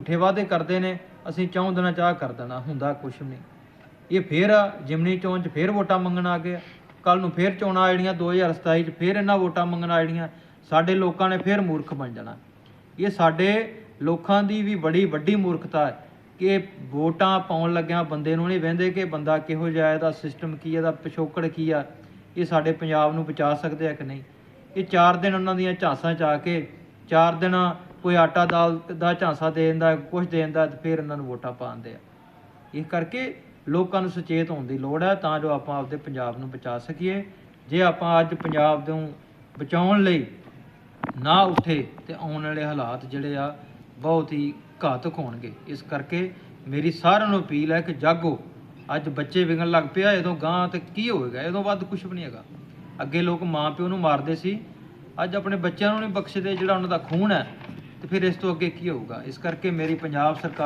ਝੂਠੇ ਵਾਅਦੇ ਕਰਦੇ ਨੇ ਅਸੀਂ ਚੌਂ ਦਿਨਾਂ ਚਾਹ ਕਰ ਦੇਣਾ ਹੁੰਦਾ ਕੁਛ ਨਹੀਂ। ਇਹ ਫੇਰ ਜਿਮਨੀ ਚੋਣ 'ਚ ਫੇਰ ਵੋਟਾਂ ਮੰਗਣ ਆ ਗਏ ਕੱਲ ਨੂੰ ਫੇਰ ਚੋਣਾਂ ਆ ਜਿਹੜੀਆਂ 2027 'ਚ ਫੇਰ ਇਹਨਾਂ ਵੋਟਾਂ ਮੰਗਣ ਆ ਜਿਹੜੀਆਂ ਸਾਡੇ ਲੋਕਾਂ ਨੇ ਫੇਰ ਮੂਰਖ ਬਣ ਜਾਣਾ। ਇਹ ਸਾਡੇ ਲੋਕਾਂ ਦੀ ਵੀ ਬੜੀ ਵੱਡੀ ਮੂਰਖਤਾ ਹੈ ਕਿ ਵੋਟਾਂ ਪਾਉਣ ਲੱਗਿਆਂ ਬੰਦੇ ਨੂੰ ਨਹੀਂ ਵਹਿੰਦੇ ਕਿ ਬੰਦਾ ਕਿਹੋ ਜਿਹਾ ਇਹਦਾ ਸਿਸਟਮ ਕੀ ਹੈ, ਇਹਦਾ ਪਿਛੋਕੜ ਕੀ ਆ ਇਹ ਸਾਡੇ ਪੰਜਾਬ ਨੂੰ ਬਚਾ ਸਕਦੇ ਆ ਕਿ ਨਹੀਂ। ਇਹ 4 ਦਿਨ ਉਹਨਾਂ ਦੀਆਂ ਝਾਂਸਾਂ ਚ ਆ ਕੇ 4 ਦਿਨ ਕੋਈ ਆਟਾ ਦਾਲ ਦਾ ਝਾਂਸਾ ਦੇ ਦਿੰਦਾ ਕੁਝ ਦੇ ਦਿੰਦਾ ਤੇ ਫਿਰ ਇਹਨਾਂ ਨੂੰ ਵੋਟਾਂ ਪਾਉਂਦੇ ਆ। ਇਸ ਕਰਕੇ ਲੋਕਾਂ ਨੂੰ ਸੁਚੇਤ ਹੋਣ ਦੀ ਲੋੜ ਹੈ ਤਾਂ ਜੋ ਆਪਾਂ ਆਪਦੇ ਪੰਜਾਬ ਨੂੰ ਬਚਾ ਸਕੀਏ। ਜੇ ਆਪਾਂ ਅੱਜ ਪੰਜਾਬ ਨੂੰ ਬਚਾਉਣ ਲਈ ਨਾ ਉੱਠੇ ਤੇ ਆਉਣ ਵਾਲੇ ਹਾਲਾਤ ਜਿਹੜੇ ਆ ਬਹੁਤ ਹੀ ਘਾਤਕ ਹੋਣਗੇ। ਇਸ ਕਰਕੇ ਮੇਰੀ ਸਾਰਿਆਂ ਨੂੰ ਅਪੀਲ ਹੈ ਕਿ ਜਾਗੋ। ਅੱਜ ਬੱਚੇ ਵਿਗਣ ਲੱਗ ਪਿਆ ਇਦੋਂ ਗਾਂ ਤੇ ਕੀ ਹੋਏਗਾ? ਇਦੋਂ ਵੱਧ ਕੁਝ ਵੀ ਨਹੀਂ ਹੈਗਾ। ਅੱਗੇ ਲੋਕ ਮਾਂ ਪਿਓ ਨੂੰ ਮਾਰਦੇ ਸੀ। ਅੱਜ ਆਪਣੇ ਬੱਚਿਆਂ ਨੂੰ ਨਹੀਂ ਬਖਸ਼ਦੇ ਜਿਹੜਾ ਉਹਨਾਂ ਦਾ ਖੂਨ ਹੈ। ਤੇ ਫਿਰ ਇਸ ਤੋਂ ਅੱਗੇ ਕੀ ਹੋਊਗਾ? ਇਸ ਕਰਕੇ ਮੇਰੀ ਪੰਜਾਬ ਸਰਕਾਰ